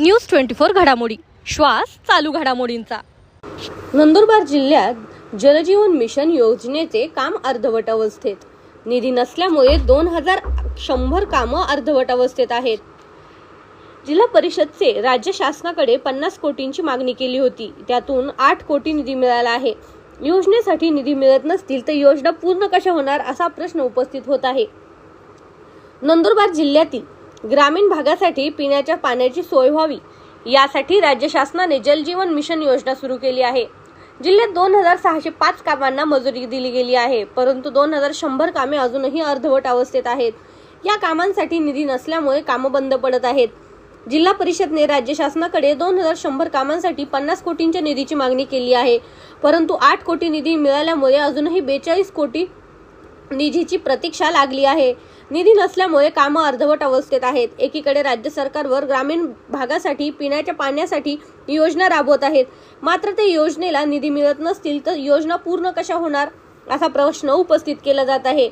News twenty four घडामोडी. श्वास चालू घडामोडींचा. नंदुरबार जिल्ह्यात जलजीवन मिशन योजनेचे काम अर्धवट अवस्थेत. निधी नसल्यामुळे दोन हजार शंभर कामं अर्धवट अवस्थेत आहेत. जिल्हा परिषदचे राज्य शासनाकडे पन्नास कोटींची मागणी केली होती. त्यातून आठ कोटी निधी मिळाला आहे. योजनेसाठी निधी मिळत नसतील तर योजना पूर्ण कशा होणार असा प्रश्न उपस्थित होत आहे. नंदुरबार जिल्ह्यातील ग्रामीण भागासाठी पिण्याच्या पाण्याची सोय व्हावी. यासाठी राज्य शासनाने जलजीवन मिशन योजना सुरू केली आहे. जिल्ह्यात दोन हजार सहाशे पाच कामांना मजुरी दिली गेली आहे परंतु दोन हजार शंभर कामे अजूनही अर्धवट अवस्थेत आहेत. या कामांसाठी निधी नसल्यामुळे कामं बंद पडत आहेत. जिल्हा परिषदने राज्य शासनाकडे दोन हजार शंभर कामांसाठी पन्नास कोटींच्या निधीची मागणी केली आहे परंतु आठ कोटी निधी मिळाल्यामुळे अजूनही बेचाळीस कोटी निधीची प्रतीक्षा लागली आहे. निधी नसल्यामुळे कामं अर्धवट अवस्थेत आहेत. एकीकडे राज्य सरकारवर ग्रामीण भागासाठी पिण्याच्या पाण्यासाठी योजना राबवत आहेत. मात्र ते योजनेला निधी मिळत नसतील तर योजना पूर्ण कशा होणार असा प्रश्न उपस्थित केला जात आहे.